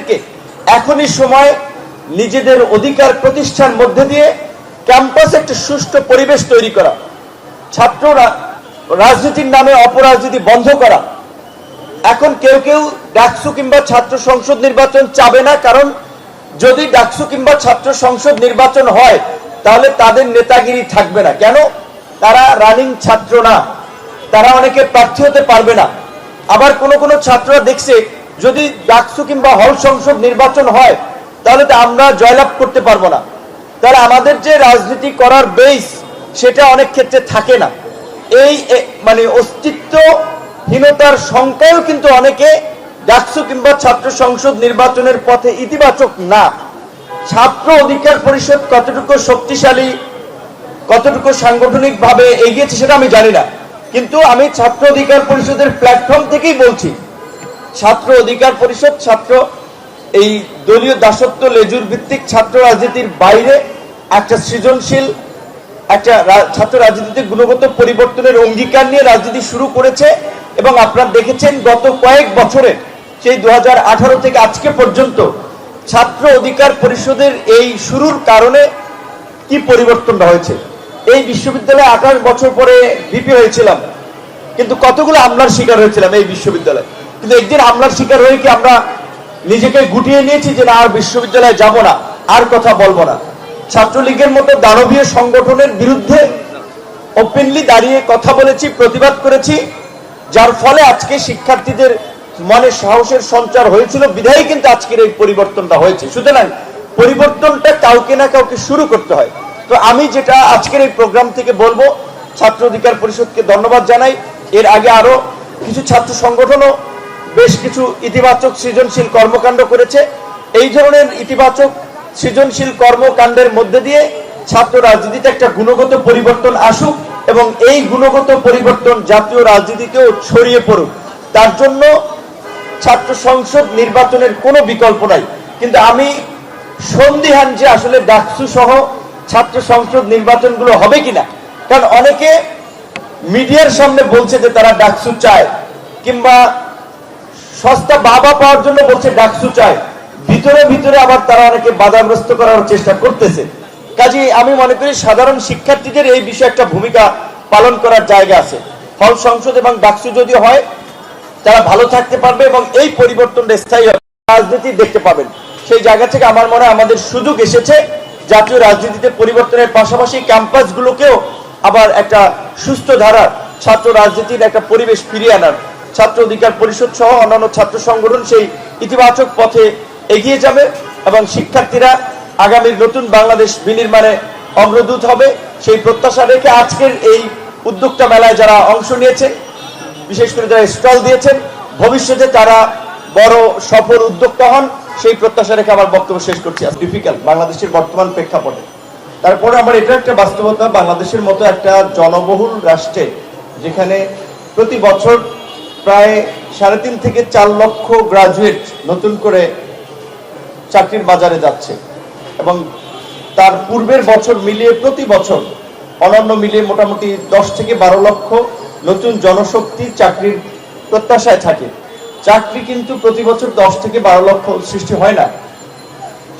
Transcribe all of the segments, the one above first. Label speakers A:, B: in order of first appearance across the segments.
A: ছাত্রদেরকে এখনই সময় নিজেদের অধিকার প্রতিষ্ঠার মধ্যে দিয়ে ক্যাম্পাসে একটা সুষ্ঠু পরিবেশ তৈরি করা ছাত্ররা রাজনীতির নামে অপরাজনীতি বন্ধ করা। এখন কেউ কেউ ডাকসু কিংবা ছাত্র সংসদ নির্বাচন চাবে না, কারণ যদি ডাকসু কিংবা ছাত্র সংসদ নির্বাচন হয়, তাহলে তাদের নেতাগিরি থাকবে না। কেন? তারা রানিং ছাত্র না। তারা অনেকে প্রার্থী হতে পারবে না। আবার কোনো কোনো ছাত্ররা দেখছে যদি ডাকসু কিংবা হল সংসদ নির্বাচন হয়, তাহলে তো আমরা জয়লাভ করতে পারব না। তাহলে আমাদের যে রাজনীতি করার বেস সেটা অনেক ক্ষেত্রে থাকে না। এই মানে অস্তিত্বহীনতার সংখ্যাও কিন্তু অনেকে ডাকসু কিংবা ছাত্র সংসদ নির্বাচনের পথে ইতিবাচক না। ছাত্র অধিকার পরিষদ কতটুকু শক্তিশালী, কতটুকু সাংগঠনিক ভাবে এগিয়েছে সেটা আমি জানি না। কিন্তু আমি ছাত্র অধিকার পরিষদের প্ল্যাটফর্ম থেকেই বলছি। ছাত্র অধিকার পরিষদ, ছাত্র এই দলীয় দাসত্ব লেজুর ভিত্তিক ছাত্র রাজনীতির বাইরে একটা সৃজনশীল, একটা ছাত্র রাজনীতিতে গুণগত পরিবর্তনের অঙ্গীকার নিয়ে রাজনীতি শুরু করেছে এবং আপনারা দেখেছেন গত কয়েক বছরে, সেই দু হাজার আঠারো থেকে আজকে পর্যন্ত ছাত্র অধিকার পরিষদের এই শুরুর কারণে কি পরিবর্তনটা হয়েছে? এই বিশ্ববিদ্যালয়ে আঠাশ বছর পরে ভিপি হয়েছিলাম, কিন্তু কতগুলো হামলার শিকার হয়েছিলাম এই বিশ্ববিদ্যালয়ে? কিন্তু একদিন হামলার শিকার হয়ে কি আমরা নিজেকে গুটিয়ে নিয়েছি যে না, আর বিশ্ববিদ্যালয়ে যাব না, আর কথা বলব না। ছাত্রলীগের মতো দানবীয় সংগঠনের বিরুদ্ধে ওপেনলি দাঁড়িয়ে কথা বলেছি, প্রতিবাদ করেছি, যার ফলে আজকে শিক্ষার্থীদের মনে সাহসের সঞ্চার হয়েছিল। বিধায় কিন্তু আজকের এই পরিবর্তনটা হয়েছে। সুতরাং পরিবর্তনটা কাউকে না কাউকে শুরু করতে হয়। তো আমি যেটা আজকের এই প্রোগ্রাম থেকে বলব, ছাত্র অধিকার পরিষদকে ধন্যবাদ জানাই। এর আগে আরও কিছু ছাত্র সংগঠনও বেশ কিছু ইতিবাচক সৃজনশীল কর্মকাণ্ড করেছে। এই ধরনের ইতিবাচক সৃজনশীল কর্মকাণ্ডের মধ্যে দিয়ে ছাত্র রাজনীতিতে একটা গুণগত পরিবর্তন আসুক এবং এই গুণগত পরিবর্তন জাতীয় রাজনীতিতেও ছড়িয়ে পড়ুক। তার জন্য ছাত্র সংসদ নির্বাচনের কোনো বিকল্প নাই। কিন্তু আমি সন্দিহান যে আসলে ডাকসু সহ ছাত্র সংসদ নির্বাচনগুলো হবে কিনা। কারণ অনেকে মিডিয়ার সামনে বলছে যে তারা ডাকসু চায় কিংবা সস্তা বাবা পাওয়ার জন্য বলছে ডাকসু চাই ভিতরে ভিতরে আবার তারা অনেকে বাধাগ্রস্ত করার চেষ্টা করতেছে। কাজে আমি মনে করি সাধারণ শিক্ষার্থীদের এই বিষয়ে একটা ভূমিকা পালন করার জায়গা আছে। হল সংসদ এবং ডাকসু যদি হয়, তারা ভালো থাকতে পারবে এবং এই পরিবর্তনটা স্থায়ী হবে। রাজনীতি দেখতে পাবেন। সেই জায়গা থেকে আমার মনে আমাদের সুযোগ এসেছে। জাতীয় রাজনীতিতে পরিবর্তনের পাশাপাশি ক্যাম্পাসগুলোকেও আবার একটা সুস্থ ধারার ছাত্র রাজনীতির একটা পরিবেশ ফিরিয়ে আনার। ছাত্র অধিকার পরিষদ সহ অন্যান্য ছাত্র সংগঠন সেই ইতিবাচক পথে এগিয়ে যাবে এবং শিক্ষার্থীরা আগামীর নতুন বাংলাদেশ বিনির্মাণে অগ্রদূত হবে। সেই প্রত্যাশা রেখে আজকের এই উদ্যোক্তা মেলায় যারা অংশ নিয়েছেন বিশেষ করে যারা স্টল দিয়েছেন, ভবিষ্যতে তারা বড় সফল উদ্যোক্তা হন। সেই প্রত্যাশা রেখে আমার বক্তব্য শেষ করছি। ডিফিকাল্ট বাংলাদেশের বর্তমান প্রেক্ষাপটে। তারপরে আমার এটা একটা বাস্তবতা, বাংলাদেশের মতো একটা জনবহুল রাষ্ট্রে যেখানে প্রতি বছর প্রায় সাড়ে তিন থেকে চার লক্ষ গ্রাজুয়েট নতুন করে চাকরির বাজারে যাচ্ছে। এবং তার পূর্বের বছর মিলিয়ে প্রতি বছর অন্যান্য মিলিয়ে মোটামুটি দশ থেকে বারো লক্ষ নতুন জনশক্তি চাকরির প্রত্যাশায় থাকে। চাকরি কিন্তু প্রতি বছর দশ থেকে বারো লক্ষ সৃষ্টি হয় না।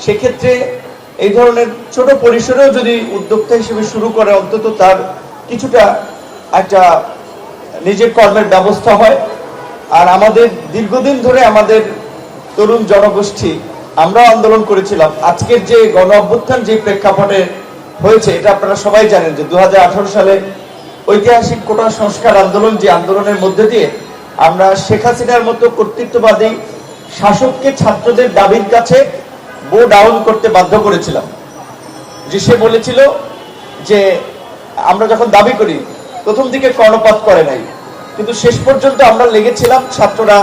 A: সেক্ষেত্রে এই ধরনের ছোট পরিসরেও যদি উদ্যোক্তা হিসেবে শুরু করে, অন্তত তার কিছুটা একটা নিজের কর্মের ব্যবস্থা হয়। আর আমাদের দীর্ঘদিন ধরে আমাদের তরুণ জনগোষ্ঠী আমরা আন্দোলন করেছিলাম। আজকের যে গণ অভ্যুত্থান যে প্রেক্ষাপটে হয়েছে, এটা আপনারা সবাই জানেন যে দু হাজার আঠারো সালে ঐতিহাসিক কোটা সংস্কার আন্দোলন যে আন্দোলনের মধ্যে দিয়ে আমরা শেখ হাসিনার মতো কর্তৃত্ববাদী শাসককে ছাত্রদের দাবির কাছে বো ডাউন করতে বাধ্য করেছিলাম। যে সে বলেছিল যে আমরা যখন দাবি করি প্রথম দিকে কর্ণপাত করে নাই। কিন্তু শেষ পর্যন্ত আমরা লেগেছিলাম ছাত্ররা,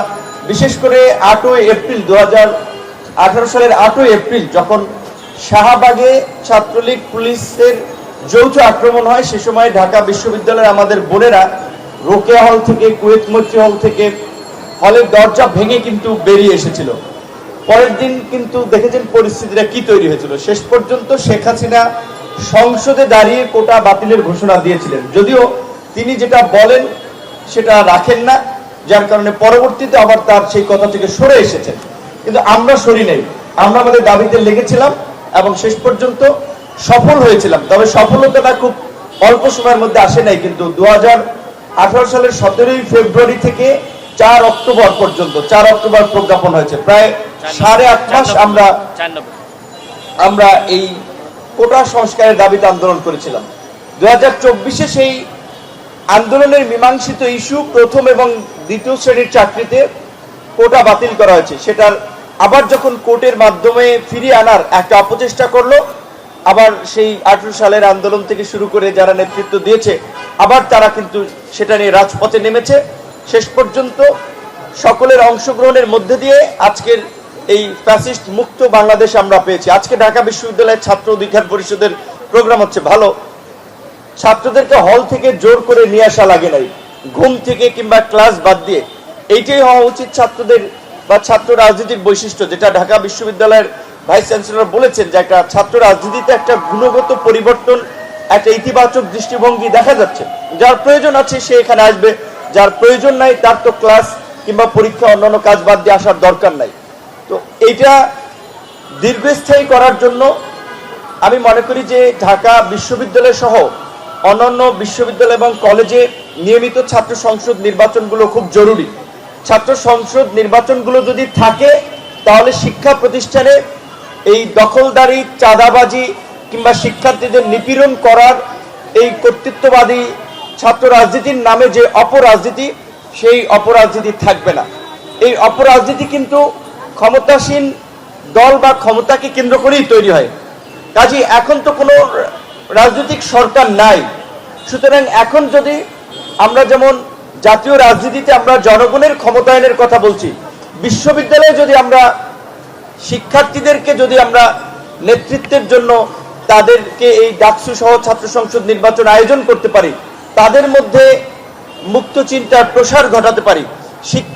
A: বিশেষ করে আটই এপ্রিল দু সালের আটই এপ্রিল, যখন শাহবাগে ছাত্রলীগ পুলিশের যৌথ আক্রমণ হয়, সে সময় ঢাকা বিশ্ববিদ্যালয়ের আমাদের বোনেরা রোকেয়া হল থেকে, কুয়েত মৈত্রী হল থেকে হলের দরজা ভেঙে কিন্তু বেরিয়ে এসেছিল। পরের দিন কিন্তু দেখেছেন পরিস্থিতিটা কি তৈরি হয়েছিল। শেষ পর্যন্ত শেখ হাসিনা সংসদে দাঁড়িয়ে কোটা বাতিলের ঘোষণা দিয়েছিলেন। যদিও তিনি যেটা বলেন সেটা রাখেন না যার কারণে পরবর্তীতে আবার তার সেই কথা থেকে সরে এসেছেন। কিন্তু আমরা সরি নেই। আমরা আমাদের দাবিতে লেগেছিলাম এবং শেষ পর্যন্ত সফল হয়েছিলাম। তবে সফলতাটা খুব অল্প সময়ের মধ্যে আসে নাই কিন্তু দুহাজার আঠারো সালের সতেরোই ফেব্রুয়ারি থেকে চার অক্টোবর পর্যন্ত চার অক্টোবর প্রজ্ঞাপন হয়েছে। প্রায় সাড়ে আট মাস আমরা আমরা এই কোটা সংস্কারের দাবিতে আন্দোলন করেছিলাম। দু হাজার চব্বিশে সেই আন্দোলনের মীমাংসিত ইস্যু প্রথম এবং দ্বিতীয় শ্রেণির চাকরিতে কোটা বাতিল করা হয়েছে। সেটার আবার যখন কোর্টের মাধ্যমে ফিরিয়ে আনার একটা অপচেষ্টা করল, আবার সেই আঠেরো সালের আন্দোলন থেকে শুরু করে যারা নেতৃত্ব দিয়েছে, আবার তারা কিন্তু সেটা নিয়ে রাজপথে নেমেছে। শেষ পর্যন্ত সকলের অংশগ্রহণের মধ্যে দিয়ে আজকের এই ফ্যাসিস্ট মুক্ত বাংলাদেশ আমরা পেয়েছি। আজকে ঢাকা বিশ্ববিদ্যালয়ের ছাত্র অধিকার পরিষদের প্রোগ্রাম হচ্ছে ভালো। ছাত্রদেরকে হল থেকে জোর করে নিয়ে আসা লাগে নাই। ঘুম থেকে কিংবা ক্লাস বাদ দিয়ে। এইটাই হওয়া উচিত ছাত্রদের বা ছাত্র রাজনীতির বৈশিষ্ট্য, যেটা ঢাকা বিশ্ববিদ্যালয়ের ভাইস চ্যান্সেলর বলেছেন যে একটা ছাত্র রাজনীতিতে একটা গুণগত পরিবর্তন, একটা ইতিবাচক দৃষ্টিভঙ্গি দেখা যাচ্ছে। যার প্রয়োজন আছে সে এখানে আসবে, যার প্রয়োজন নাই তার তো ক্লাস কিংবা পরীক্ষা অন্যান্য কাজ বাদ দিয়ে আসার দরকার নাই। তো এইটা দীর্ঘস্থায়ী করার জন্য আমি মনে করি যে ঢাকা বিশ্ববিদ্যালয় সহ অন্যান্য বিশ্ববিদ্যালয় এবং কলেজে নিয়মিত ছাত্র সংসদ নির্বাচনগুলো খুব জরুরি। ছাত্র সংসদ নির্বাচনগুলো যদি থাকে, তাহলে শিক্ষা প্রতিষ্ঠানে এই দখলদারি, চাঁদাবাজি কিংবা শিক্ষার্থীদের নিপীড়ন করার এই কর্তৃত্ববাদী ছাত্র রাজনীতির নামে যে অপরাজনীতি, সেই অপরাজনীতি থাকবে না। এই অপরাজনীতি কিন্তু ক্ষমতাসীন দল বা ক্ষমতাকে কেন্দ্র করেই তৈরি হয়। কাজী এখন তো কোনো রাজনৈতিক সরকার নাই। সুতরাং এখন যদি আমরা যেমন জাতীয় রাজনীতিতে আমরা জনগণের ক্ষমতায়নের কথা বলছি, বিশ্ববিদ্যালয়ে যদি আমরা শিক্ষার্থীদেরকে যদি আমরা নেতৃত্বের জন্য তাদেরকে এই ডাকসু সহ ছাত্র সংসদ নির্বাচন আয়োজন করতে পারি, তাদের মধ্যে মুক্ত চিন্তার প্রসার ঘটাতে পারি। শিক্ষা